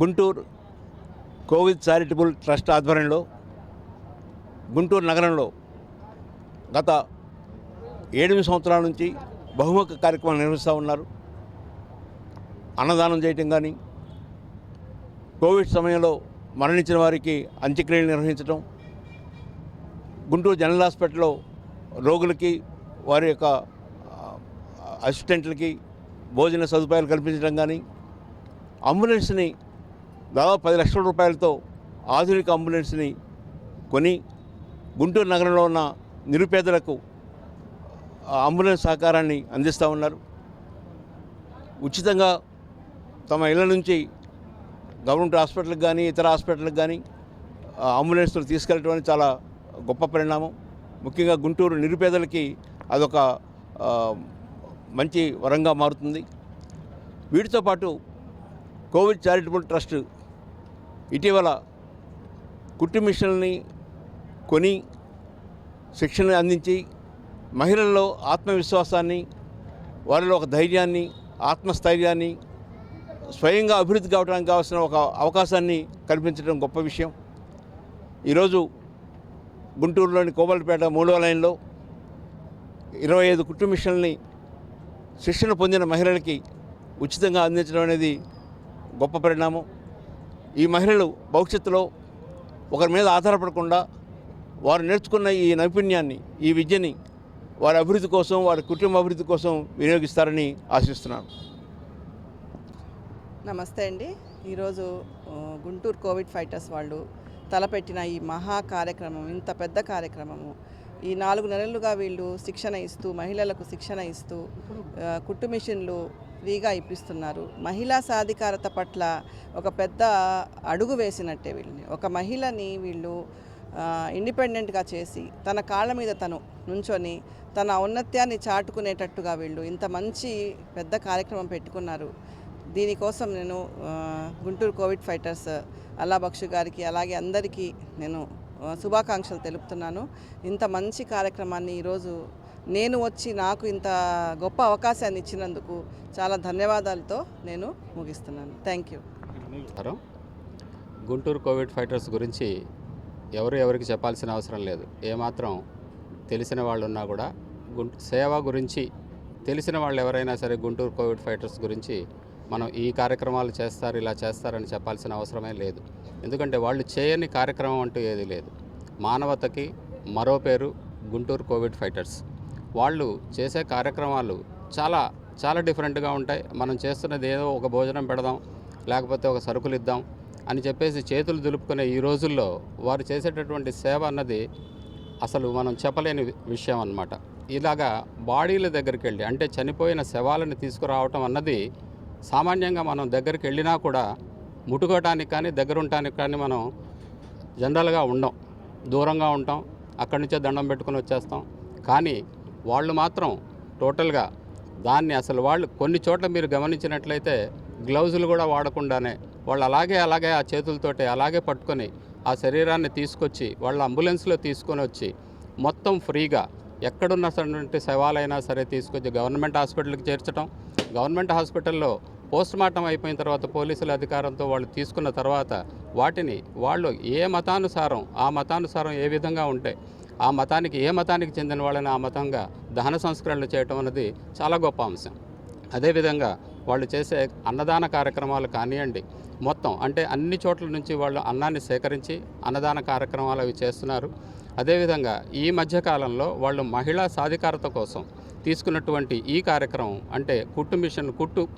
Guntur Covid charitable trust ఆధ్వర్యంలో గుంటూరు నగరంలో గత ఏడెనిమిది సంవత్సరాల నుంచి బహుముఖ కార్యక్రమాలు నిర్వహిస్తూ ఉన్నారు. అన్నదానం చేయటం కానీ కోవిడ్ సమయంలో మరణించిన వారికి అంత్యక్రియలు నిర్వహించడం గుంటూరు జనరల్ హాస్పిటల్లో రోగులకి వారి యొక్క అసిస్టెంట్లకి భోజన సదుపాయాలు కల్పించడం కానీ అంబులెన్స్ని దాదాపు పది లక్షల రూపాయలతో ఆధునిక అంబులెన్స్ని కొని గుంటూరు నగరంలో ఉన్న నిరుపేదలకు అంబులెన్స్ సహకారాన్ని అందిస్తూ ఉన్నారు. ఉచితంగా తమ ఇళ్ళ నుంచి గవర్నమెంట్ హాస్పిటల్కి కానీ ఇతర హాస్పిటల్కి కానీ అంబులెన్స్లు తీసుకెళ్ళటం అనేది చాలా గొప్ప పరిణామం. ముఖ్యంగా గుంటూరు నిరుపేదలకి అదొక మంచి వరంగా మారుతుంది. వీటితో పాటు కోవిడ్ చారిటబుల్ ట్రస్ట్ ఇటీవల కుట్టు మిషన్ని కొని శిక్షణ అందించి మహిళల్లో ఆత్మవిశ్వాసాన్ని వారిలో ఒక ధైర్యాన్ని ఆత్మస్థైర్యాన్ని స్వయంగా అభివృద్ధి కావడానికి కావాల్సిన ఒక అవకాశాన్ని కల్పించడం గొప్ప విషయం. ఈరోజు గుంటూరులోని కోమలపేట మూడో లైన్లో ఇరవై ఐదు కుట్టు మిషన్లని శిక్షణ పొందిన మహిళలకి ఉచితంగా అందించడం అనేది గొప్ప పరిణామం. ఈ మహిళలు భవిష్యత్తులో ఒకరి మీద ఆధారపడకుండా వారు నేర్చుకున్న ఈ నైపుణ్యాన్ని ఈ విద్యని వారి అభివృద్ధి కోసం వారి కుటుంబ అభివృద్ధి కోసం వినియోగిస్తారని ఆశిస్తున్నాను. నమస్తే అండి. ఈరోజు గుంటూరు కోవిడ్ ఫైటర్స్ వాళ్ళు తలపెట్టిన ఈ మహా కార్యక్రమం ఇంత పెద్ద కార్యక్రమము. ఈ నాలుగు నెలలుగా వీళ్ళు శిక్షణ ఇస్తూ మహిళలకు శిక్షణ ఇస్తూ కుట్టు మిషన్లు ఫ్రీగా ఇప్పిస్తున్నారు. మహిళా సాధికారత పట్ల ఒక పెద్ద అడుగు వేసినట్టే వీళ్ళని. ఒక మహిళని వీళ్ళు ఇండిపెండెంట్గా చేసి తన కాళ్ళ మీద తను నుంచొని తన ఔన్నత్యాన్ని చాటుకునేటట్టుగా వీళ్ళు ఇంత మంచి పెద్ద కార్యక్రమం పెట్టుకున్నారు. దీనికోసం నేను గుంటూరు కోవిడ్ ఫైటర్స్ అల్లా బక్షు గారికి అలాగే అందరికీ నేను శుభాకాంక్షలు తెలుపుతున్నాను. ఇంత మంచి కార్యక్రమాన్ని ఈరోజు నేను వచ్చి నాకు ఇంత గొప్ప అవకాశాన్ని ఇచ్చినందుకు చాలా ధన్యవాదాలతో నేను ముగిస్తున్నాను. Thank you Guntur covid fighters గురించి ఎవరు ఎవరికి చెప్పాల్సిన అవసరం లేదు. ఏమాత్రం తెలిసిన వాళ్ళు ఉన్నా కూడా గుంటూ సేవ గురించి తెలిసిన వాళ్ళు ఎవరైనా సరే గుంటూరు కోవిడ్ ఫైటర్స్ గురించి మనం ఈ కార్యక్రమాలు చేస్తారు ఇలా చేస్తారని చెప్పాల్సిన అవసరమే లేదు. ఎందుకంటే వాళ్ళు చేయని కార్యక్రమం అంటూ ఏది లేదు. మానవతకి మరో పేరు గుంటూరు కోవిడ్ ఫైటర్స్. వాళ్ళు చేసే కార్యక్రమాలు చాలా చాలా డిఫరెంట్గా ఉంటాయి. మనం చేస్తున్నది ఏదో ఒక భోజనం పెడదాం లేకపోతే ఒక సరుకులు ఇద్దాం అని చెప్పేసి చేతులు దులుపుకునే ఈ రోజుల్లో వారు చేసేటటువంటి సేవ అన్నది అసలు మనం చెప్పలేని విషయం అన్నమాట. ఇలాగా బాడీల దగ్గరికి వెళ్ళి అంటే చనిపోయిన శవాలను తీసుకురావటం అన్నది సామాన్యంగా మనం దగ్గరికి వెళ్ళినా కూడా ముట్టుకోవటానికి కానీ దగ్గర ఉండటానికి కానీ మనం జనరల్గా ఉండం. దూరంగా ఉంటాం అక్కడి నుంచే దండం పెట్టుకొని వచ్చేస్తాం. కానీ వాళ్ళు మాత్రం టోటల్గా దాన్ని అసలు వాళ్ళు కొన్ని చోట్ల మీరు గమనించినట్లయితే గ్లౌజులు కూడా వాడకుండానే వాళ్ళు అలాగే అలాగే ఆ చేతులతోటి అలాగే పట్టుకొని ఆ శరీరాన్ని తీసుకొచ్చి వాళ్ళ అంబులెన్స్లో తీసుకొని వచ్చి మొత్తం ఫ్రీగా ఎక్కడున్నటువంటి శవాలైనా సరే తీసుకొచ్చి గవర్నమెంట్ హాస్పిటల్కి చేర్చడం గవర్నమెంట్ హాస్పిటల్లో పోస్ట్ మార్టం అయిపోయిన తర్వాత పోలీసుల అధికారంతో వాళ్ళు తీసుకున్న తర్వాత వాటిని వాళ్ళు ఏ మతానుసారం ఆ మతానుసారం ఏ విధంగా ఉంటే ఆ మతానికి ఏ మతానికి చెందిన వాళ్ళని ఆ మతంగా దహన సంస్కరణలు చేయటం అన్నది చాలా గొప్ప అంశం. అదేవిధంగా వాళ్ళు చేసే అన్నదాన కార్యక్రమాలు కానివ్వండి మొత్తం అంటే అన్ని చోట్ల నుంచి వాళ్ళు అన్నాన్ని సేకరించి అన్నదాన కార్యక్రమాలు అవి చేస్తున్నారు. అదేవిధంగా ఈ మధ్యకాలంలో వాళ్ళు మహిళా సాధికారత కోసం తీసుకున్నటువంటి ఈ కార్యక్రమం అంటే కుట్టు మిషన్ కుట్టు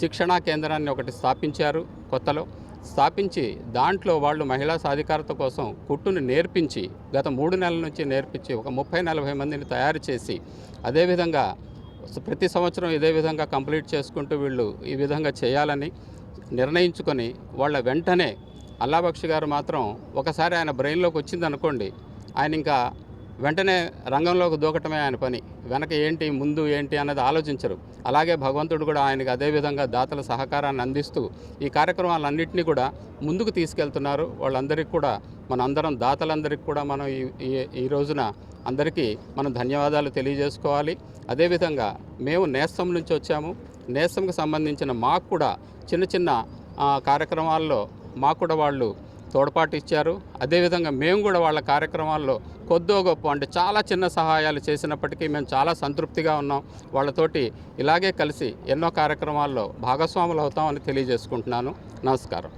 శిక్షణా కేంద్రాన్ని ఒకటి స్థాపించారు కొత్తలో. స్థాపించి దాంట్లో వాళ్ళు మహిళా సాధికారత కోసం కుట్టును నేర్పించి గత మూడు నెలల నుంచి నేర్పించి ఒక ముప్పై నలభై మందిని తయారు చేసి అదేవిధంగా ప్రతి సంవత్సరం ఇదే విధంగా కంప్లీట్ చేసుకుంటూ వీళ్ళు ఈ విధంగా చేయాలని నిర్ణయించుకొని వాళ్ళ వెంటనే అల్లాబక్షి గారు మాత్రం ఒకసారి ఆయన బ్రెయిన్లోకి వచ్చింది అనుకోండి ఆయన ఇంకా వెంటనే రంగంలోకి దూకటమే ఆయన పని. వెనక ఏంటి ముందు ఏంటి అన్నది ఆలోచించరు. అలాగే భగవంతుడు కూడా ఆయనకు అదేవిధంగా దాతల సహకారాన్ని అందిస్తూ ఈ కార్యక్రమాలన్నింటినీ కూడా ముందుకు తీసుకెళ్తున్నారు. వాళ్ళందరికీ కూడా మన అందరం దాతలందరికీ కూడా మనం ఈ ఈ- రోజున అందరికీ మనం ధన్యవాదాలు తెలియజేసుకోవాలి. అదేవిధంగా మేము నేస్తం నుంచి వచ్చాము. నేస్తంకి సంబంధించిన మాకు కూడా చిన్న చిన్న కార్యక్రమాల్లో మాకు కూడా వాళ్ళు తోడ్పాటు ఇచ్చారు. అదేవిధంగా మేము కూడా వాళ్ళ కార్యక్రమాల్లో కొద్దో గొప్ప అంటే చాలా చిన్న సహాయాలు చేసినప్పటికీ మేము చాలా సంతృప్తిగా ఉన్నాం. వాళ్ళతోటి ఇలాగే కలిసి ఎన్నో కార్యక్రమాల్లో భాగస్వాములు అవుతామని తెలియజేసుకుంటున్నాను. నమస్కారం.